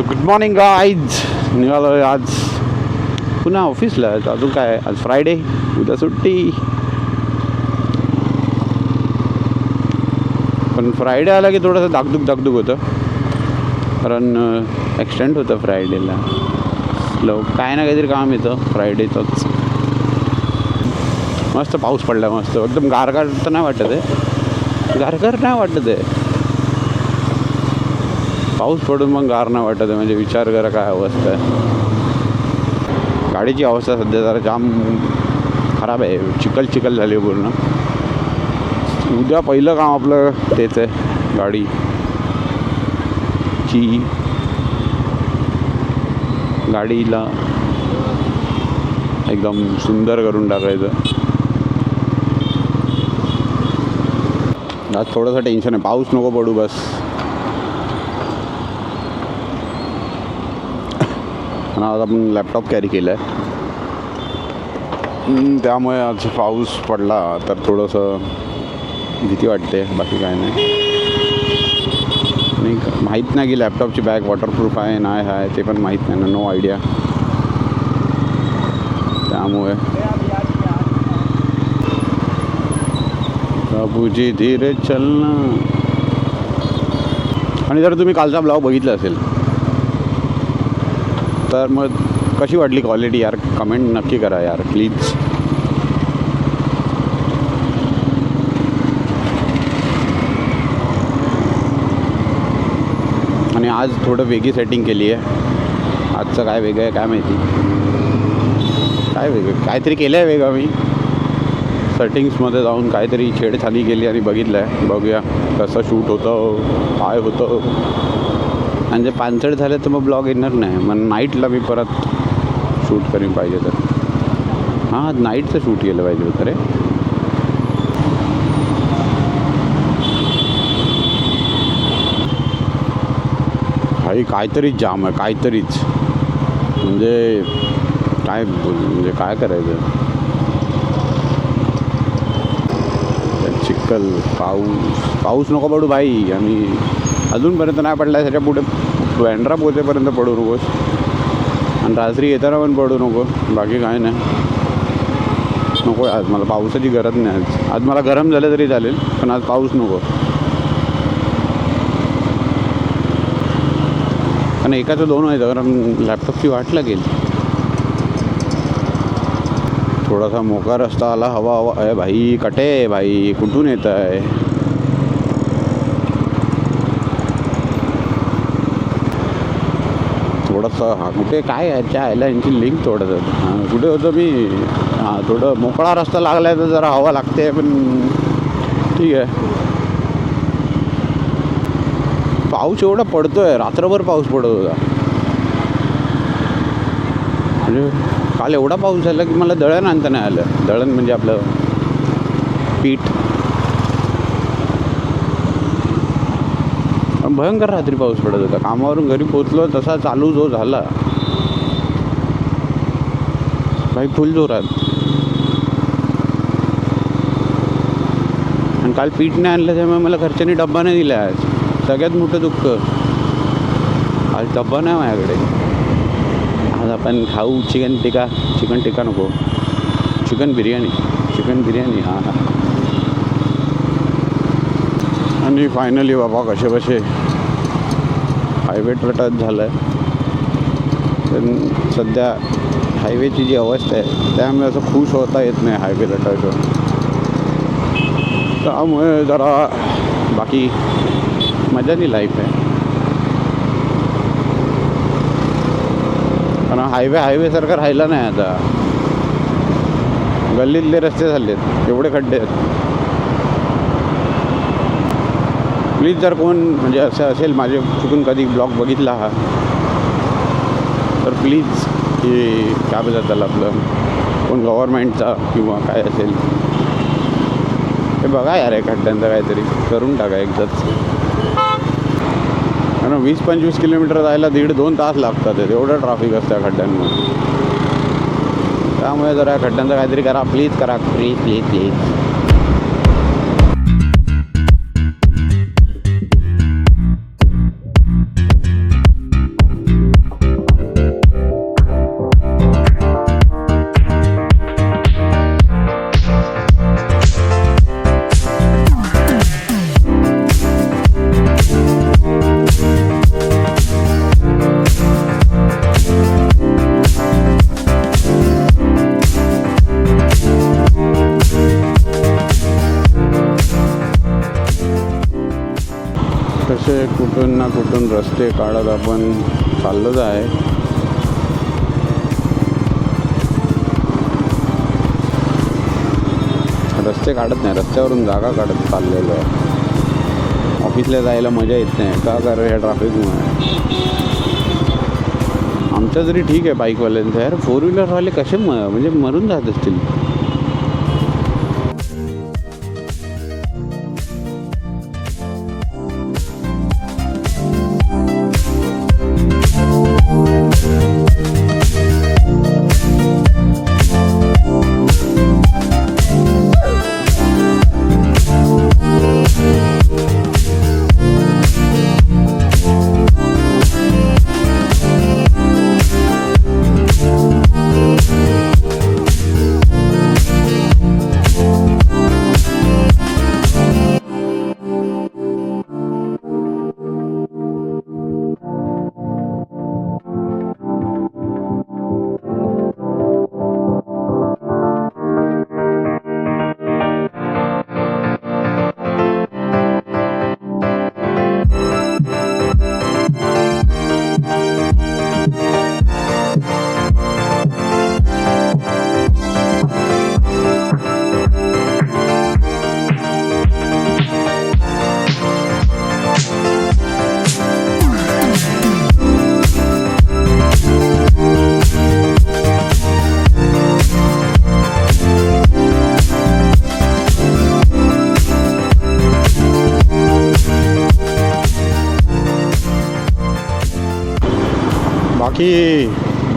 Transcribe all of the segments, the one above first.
So good morning आज निघालो आज पुन्हा ऑफिसला अजून काय आज फ्रायडे उद्या सुट्टी. पण फ्रायडे आला की थोडंसं दागदुक दागदुक होतं. कारण ॲक्सिडेंट होतं फ्रायडेला लो. काय ना काहीतरी काम येतं फ्रायडेचंच मस्त पाऊस पडला मस्त. एकदम गारगार तर नाही वाटत आहे. गारगार नाही वाटत आहे. पाऊस पडून मग गार नाही वाटत आहे. म्हणजे विचार करा काय अवस्था आहे. गाडीची अवस्था सध्या जरा जाम खराब आहे. चिखल चिखल झाली पूर्ण. उद्या पहिलं काम आपलं तेच आहे. गाडी. ची गाडीला एकदम सुंदर करून टाकायचं. आज थोडंसं टेन्शन आहे. पाऊस नको पडू बस. आणि आज आपण लॅपटॉप कॅरी केला आहे त्यामुळे आज पाऊस पडला तर थोडंसं भीती वाटते बाकी काय नाही. नाही माहीत नाही की लॅपटॉपची बॅग वॉटरप्रूफ आहे नाही आहे ते पण माहीत नाही ना नो आयडिया त्यामुळे. बाबूजी धीरे चलना आणि जर तुम्ही कालचा ब्लॉग बघितला असेल तर मग कशी वाटली क्वालिटी यार? कमेंट नक्की करा यार प्लीज आणि आज थोडं वेगळी सेटिंग केली आहे. आजचं काय वेगळं आहे काय माहिती? काय वेगळं? काहीतरी केलं आहे वेगळं मी सेटिंग्समध्ये जाऊन काहीतरी छेडछाणी केली आणि बघितलं आहे बघूया कसं शूट होतं काय होतं. आणि जे पानसड झाले तर मग ब्लॉग येणार नाही. मग नाईटला मी परत शूट करीन पाहिजे तर. हां नाईटचं शूट केलं पाहिजे होतं रे. काही काहीतरीच जाम आहे काहीतरीच. म्हणजे काय बोल म्हणजे काय करायचं? चिखल पाऊस. पाऊस नको पडू भाई आम्ही अजूनपर्यंत नाही पडला त्याच्या पुढे बँड्रा पोचेपर्यंत पडू नकोस. आणि रात्री येताना पण पडू नको बाकी काय नाही. नको आज मला पावसाची गरज नाही आज. आज मला गरम झालं तरी चालेल पण आज पाऊस नको. आणि एकाचं दोन व्हायचं कारण लॅपटॉपची वाट लागेल. थोडासा मोका रस्ता आला हवा हवा. अरे भाई कटे भाई कुठून येत आहे थोडंसं हा कुठे काय याच्या आयला यांची लिंक तोडत कुठे होतं मी हां थोडं मोकळा रस्ता लागला आहे तर जरा हवा लागते पण ठीक आहे. पाऊस एवढा पडतोय रात्रभर पाऊस पडत होता. म्हणजे काल एवढा पाऊस झाला की मला दळण आणता नाही आलं. दळण म्हणजे आपलं पीठ. भयंकर रात्री पाऊस पडत होता. कामावरून घरी पोचलो तसा चालू जो झाला भाई फुल जोरात. आणि काल पीठ नाही आणलं त्यामुळे मला घरच्यांनी डब्बा नाही दिला आज. सगळ्यात मोठं दुःख. आज डब्बा नाही माझ्याकडे. आज आपण खाऊ चिकन टिका चिकन टिका नको. चिकन बिर्याणी चिकन बिर्याणी हां हां. आणि फायनली बाबा कसे बसे. प्रायव्हेट टच झालं आहे पण सध्या हायवेची जी अवस्था आहे त्यामुळे असं खुश होता येत नाही हायवे टच त्यामुळे जरा बाकी मजानी लाईफ आहे. कारण हायवे हायवेसारखं राहिला नाही आता. गल्लीतले रस्ते झालेत एवढे खड्डे आहेत. प्लीज जर कोण म्हणजे असं असेल माझे चुकून कधी ब्लॉग बघितला हा तर प्लीज हे काय बघा त्याला आपलं? कोण गव्हर्मेंटचा किंवा काय असेल? हे बघा यार एखाद्यांचं खड्ड्यांचं काहीतरी. करून टाका एकदाच. कारण वीस पंचवीस किलोमीटर जायला दीड दोन तास लागतात. एवढं ट्रॅफिक असतं या खड्ड्यांमध्ये त्यामुळे जरा खड्ड्यांचं काहीतरी करा. प्लीज करा. प्लीज प्लीज प्लीज कुठून रस्ते काढत आपण चाललोच आहे. रस्ते काढत नाही रस्त्यावरून जागा काढत चाललेलो आहे. ऑफिसला जायला मजा येत नाही. का कारण ह्या ट्रॅफिकमुळे आमच्या तरी ठीक आहे बाईकवाल्यांचं यार फोर व्हीलरवाले कसे म म्हणजे मरून जात असतील?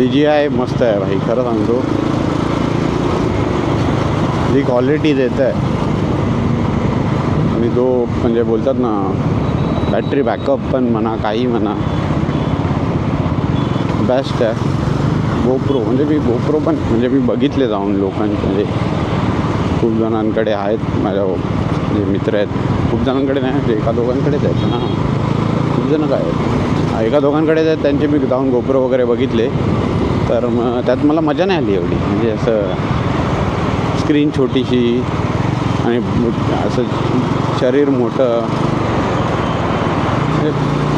डी जी आय मस्त आहे भाई खरं सांगतो. जी क्वालिटी देत आहे आणि तो म्हणजे बोलतात ना बॅटरी बॅकअप पण म्हणा काही म्हणा. बेस्ट आहे. गोप्रो म्हणजे मी गोप्रो पण म्हणजे मी बघितले जाऊन लोकांचे म्हणजे खूप जणांकडे आहेत माझ्या जे मित्र आहेत. खूप जणांकडे नाही म्हणजे एका दोघांकडेच आहेत ना. खूप जण काय आहेत. एका दोघांकडेच आहेत त्यांचे मी जाऊन गोप्रो वगैरे बघितले. तर मग त्यात मला मजा नाही आली एवढी. म्हणजे असं स्क्रीन छोटीशी आणि असं शरीर मोठं. म्हणजे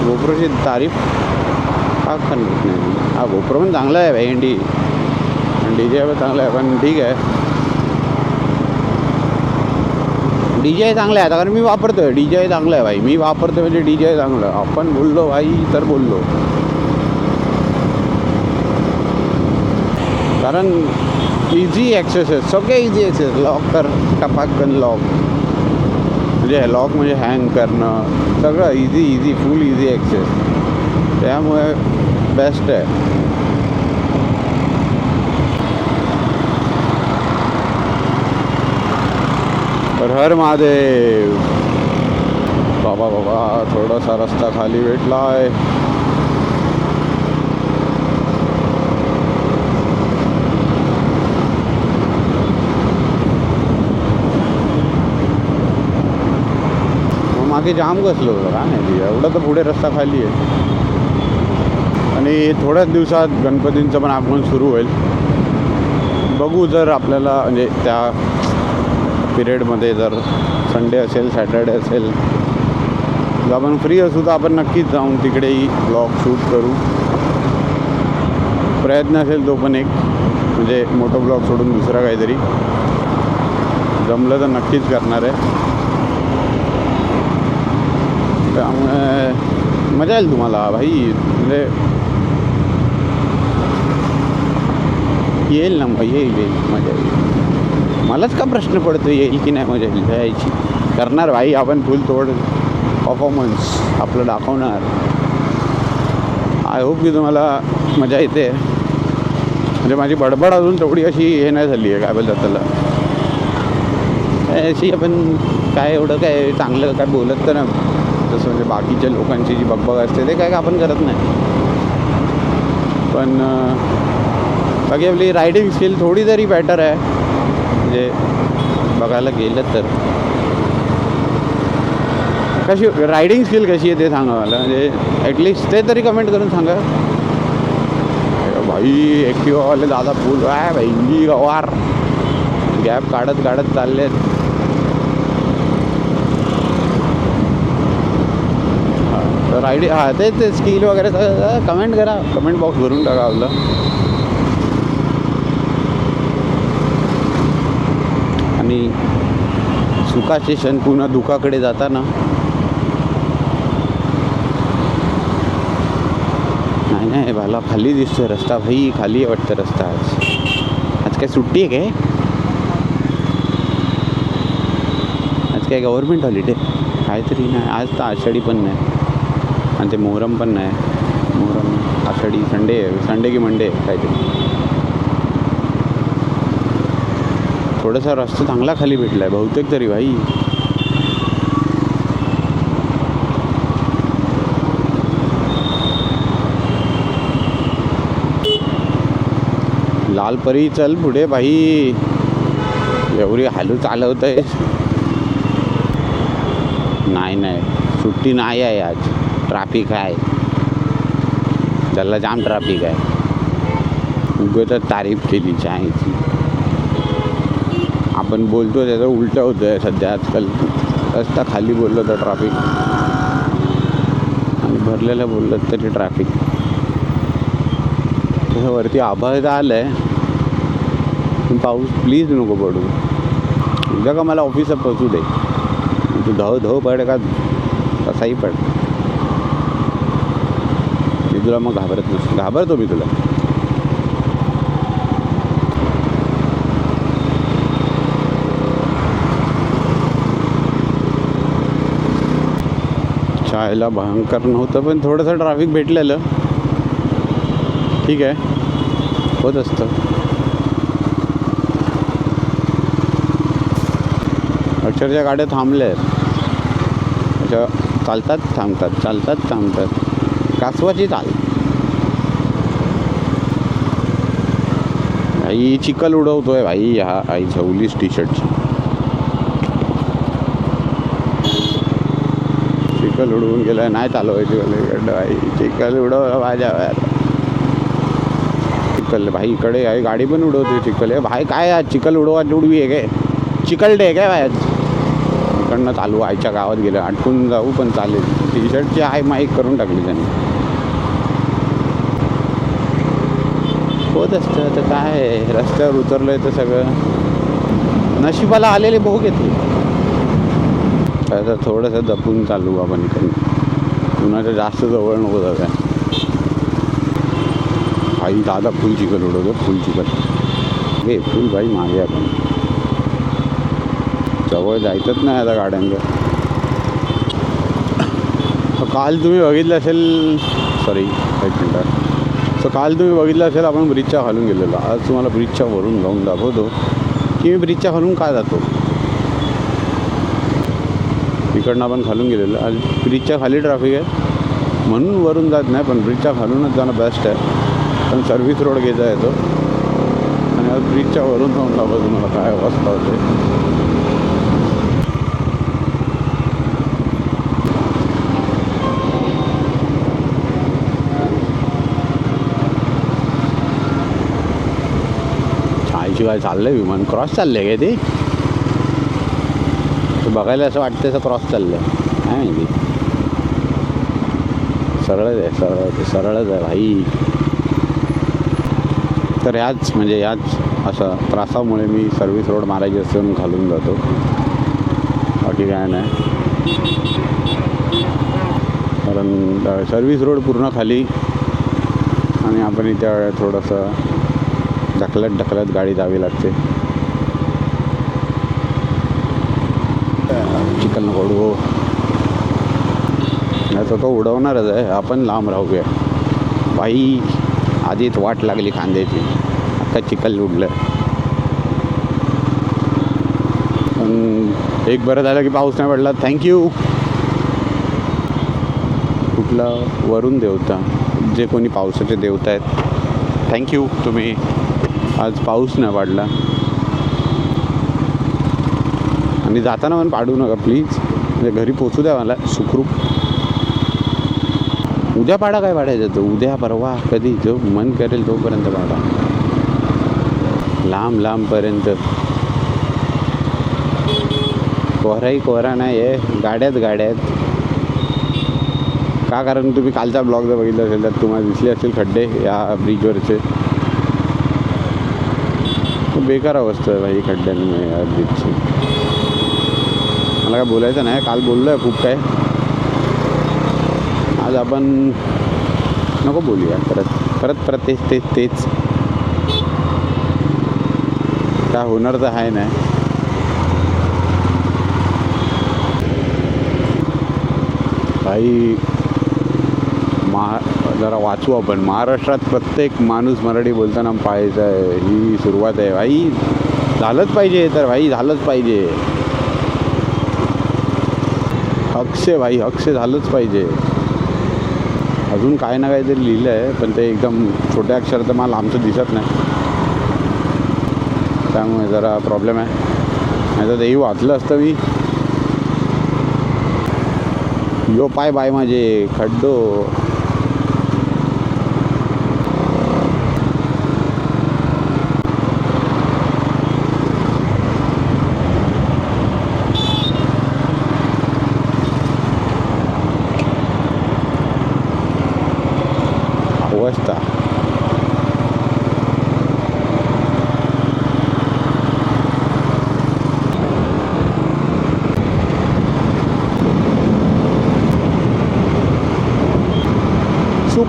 गोप्रोची तारीफ का करत नाही हा गोप्रो पण चांगला आहे भाई डी डी जे पण चांगला आहे पण ठीक आहे. डी जे चांगलं आहे आता कारण मी वापरतो डी जे चांगलं आहे भाई. मी वापरतो म्हणजे डी जे चांगलं. आहे. आपण बोललो भाई तर बोललो. कारण इझी ॲक्सेस आहे सगळे इझी ॲक्सेस लॉक कर टपाकन लॉक म्हणजे लॉक म्हणजे हँग करणं सगळं easy easy full easy access त्यामुळे बेस्ट आहे हर महादेव बाबा बाबा थोडासा रस्ता खाली भेटला आहे मागे जाम कसलं होतं काय नाही एवढं तर पुढे रस्ता खाली आहे. आणि थोड्याच दिवसात गणपतींचं पण आगमन सुरू होईल. बघू जर आपल्याला म्हणजे त्या पिरियडमध्ये जर संडे असेल सॅटर्डे असेल जर आपण फ्री असू तर आपण नक्कीच जाऊन तिकडेही ब्लॉग शूट करू. प्रयत्न असेल तो पण एक म्हणजे मोठं ब्लॉग सोडून दुसरा काहीतरी. जमलं तर नक्कीच करणार आहे. त्यामुळे मजा येईल तुम्हाला भाई. म्हणजे येईल ना मग येईल येईल मजा येईल. मलाच का प्रश्न पडतो येईल की नाही मजा येईल यायची? करणार भाई आपण फुल तोड परफॉर्मन्स आपलं दाखवणार. आय होप की तुम्हाला मजा येते. म्हणजे माझी बडबड अजून तेवढी अशी हे नाही झाली आहे काय बोलतात त्याला. अशी आपण काय एवढं काय चांगलं काय बोलत तर ना जसं म्हणजे बाकीच्या लोकांची जी बगबग असते ते काय आपण करत नाही. पण बाकी आपली रायडिंग स्किल थोडी तरी बेटर आहे म्हणजे बघायला गेलं तर. कशी रायडिंग स्किल कशी आहे ते सांगा मला म्हणजे ॲटलिस्ट ते तरी कमेंट करून सांगा. भाई ॲक्टिवावाले दादा फुल आहे भाई इंगी गवार गॅप काढत काढत चाललेत. आहेत तर आयडी हां ते ते स्किल वगैरे सगळं कमेंट करा. कमेंट बॉक्स भरून टाका आपलं. आणि सुखाचे क्षण पुन्हा दुखाकडे जाताना. नाही नाही भाला खाली दिसतोय रस्ता. भाई खाली वाटतं रस्ता आज. आज काय सुट्टी आहे काय? आज काय गव्हर्मेंट हॉलिडे काहीतरी नाही. आज तर आषाढी पण नाही. आणि ते मोहरम पण नाही. मोहरम आषाढी संडे आहे. संडे की मंडे आहे काहीतरी. थोडासा रस्ता चांगला खाली भेटला आहे बहुतेक तरी भाई. लाल परी चल पुढे भाई. एवढी हालू चालवत आहे नाही नाही. सुट्टी नाही आहे आज. ट्राफिक आहे. त्याला जाम ट्राफिक आहे. उगतच तारीफ केली चहाची आपण बोलतो त्याचं उलटं होतं आहे सध्या आजकाल. रस्ता खाली बोललो तर ट्राफिक आणि भरलेलं बोललं तरी ट्राफिक तसं वरती आभाळ तर आलं आहे पण पाऊस प्लीज नको पडू. उद्या का मला ऑफिसात पोचू दे. तू धाव धाव पड का तसाही पड. तुला मग घाबरत नसतो घाबरतो मी तुला. चायला भयंकर नव्हतं पण थोडंसं ट्रॅफिक भेटलेलं. ठीक आहे. होत असतं. अक्षरशः गाड्या थांबल्या आहेत. अशा चालतात थांबतात चालतात थांबतात. कासवाची चाल आई चिखल उडवतोय भाई हा आई झवलीस टी शर्टची चिखल उडवून गेलं नाही चालवायची मला इकडं भाई चिखल उडव माझ्या चिकल भाई इकडे आहे गाडी पण उडवते चिखल. आहे भाई काय आज चिखल उडवा उडवी आहे काय? चिखल डे आहे काय भाई आज? इकडनं चालू आईच्या गावात गेलं आटकून जाऊ पण चालेल. टी शर्टची आहे माईक करून टाकली त्यांनी. होत असतं. तर काय आहे, रस्त्यावर उतरलं आहे तर सगळं. नशिबाला आलेले भोग येते आता थोडंसं जपून चालू आपण इकडनं. कुणाच्या जास्त जवळ नको जाऊया आई दादा फुल चिकन उडवतो फुल चिकन हे फुल भाई मागे आपण जवळ जायचंच नाही आता गाड्यांचं. काल तुम्ही बघितलं असेल सॉरी एक मिनटं. तर काल तुम्ही बघितलं असेल आपण ब्रिजच्या खालून गेलेलो. आज तुम्हाला ब्रिजच्या वरून जाऊन दाखवतो. की मी ब्रिजच्या खालून का जातो? इकडनं आपण खालून गेलेलो. आज ब्रिजच्या खाली ट्रॅफिक आहे. म्हणून वरून जात नाही पण ब्रिजच्या खालूनच जाणं बेस्ट आहे. पण सर्व्हिस रोड घेता येतो. आणि आज ब्रिजच्या वरून जाऊन दाखवतो तुम्हाला काय अवस्था होते. छायची चाललं चाललंय विमान. क्रॉस चाललंय काय ते? बघायला असं वाटतं असं क्रॉस चाललंय. काय माहिती? सरळच आहे सरळ सरळच आहे भाई. तर ह्याच म्हणजे ह्याच असा त्रासामुळे मी सर्व्हिस रोड मारायची असून घालून जातो. बाकी काय नाही कारण सर्व्हिस रोड पूर्ण खाली. आणि आपण इथे थोडंसं ढकलत ढकलत गाडी जावी लागते. चिकन नको नाही तर तो उडवणारच आहे. आपण लांब राहूया. बाई आधीच वाट लागली कांद्याची आता चिकल उडलं. पण एक बरं झालं की पाऊस नाही पडला. थँक्यू कुठला वरुण देवता. जे कोणी पावसाचे देवता आहेत. थँक्यू तुम्ही. आज पाऊस नाही पाडला आणि जाताना पण पाडू नका प्लीज म्हणजे घरी पोचू द्या मला सुखरूप. उद्या पाडा काय पाडायचं तो? उद्या परवा कधी? जो मन करेल तोपर्यंत पाडा. लांब लांबपर्यंत कोहराही कोहरा नाही आहे गाड्यात गाड्यात. का? कारण तुम्ही कालचा ब्लॉग जर बघितला असेल तर तुम्हाला दिसले असतील खड्डे या ब्रिजवरचे बेकार अवस्था आहे भाई खड्ड्यांमुळे या मला काय बोलायचं नाही काल बोललो आहे खूप काय आज आपण नको बोलूया परत परत परत तेच तेच तेच. काय होणार तर आहे नाही. भाई जरा वाचू आपण. महाराष्ट्रात प्रत्येक माणूस मराठी बोलताना पाहायचं आहे. ही सुरुवात आहे. भाई झालंच पाहिजे तर. भाई झालंच पाहिजे. हक्से भाई हक्से झालंच पाहिजे. अजून काय ना काहीतरी लिहिलं आहे पण ते एकदम छोट्या अक्षर तर मला आमचं दिसत नाही. त्यामुळे जरा प्रॉब्लेम आहे. नाही तर तेही वाचलं असतं मी. यो पाय बाय माझे खड्डो अवस्था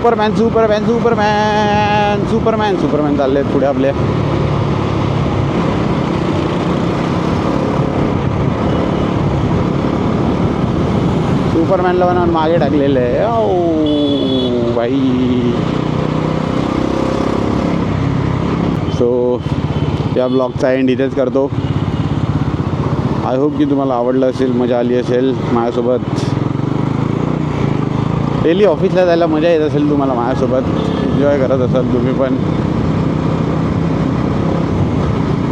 Superman Superman Superman Superman Superman चालले आहेत पुढे आपले. सुपरमॅनला बनवून मागे टाकलेले आहे. बाई. भाई सो या ब्लॉगचा एंड इथेच करतो. आय होप की तुम्हाला आवडलं असेल मजा आली असेल माझ्यासोबत. डेली ऑफिसला जायला मजा येत असेल तुम्हाला माझ्यासोबत. एन्जॉय करत असाल तुम्ही पण.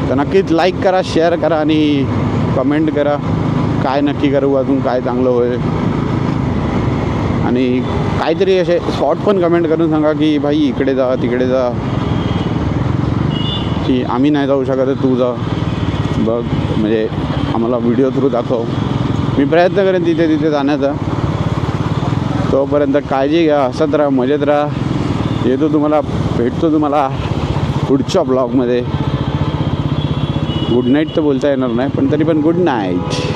तर नक्कीच लाईक करा शेअर करा आणि कमेंट करा. काय नक्की करू अजून काय चांगलं होईल. आणि काहीतरी असे स्पॉट पण कमेंट करून सांगा की भाई इकडे जा तिकडे जा. की आम्ही नाही जाऊ शकत तू जा. बघ म्हणजे आम्हाला व्हिडिओ थ्रू दाखव. मी प्रयत्न करेन तिथे तिथे जाण्याचा. तोपर्यंत काळजी घ्या हसत राहा मजेत राहा. येतो तुम्हाला भेटतो तुम्हाला पुढच्या ब्लॉगमध्ये. गुड नाईट तर बोलता येणार नाही पण तरी पण गुड नाईट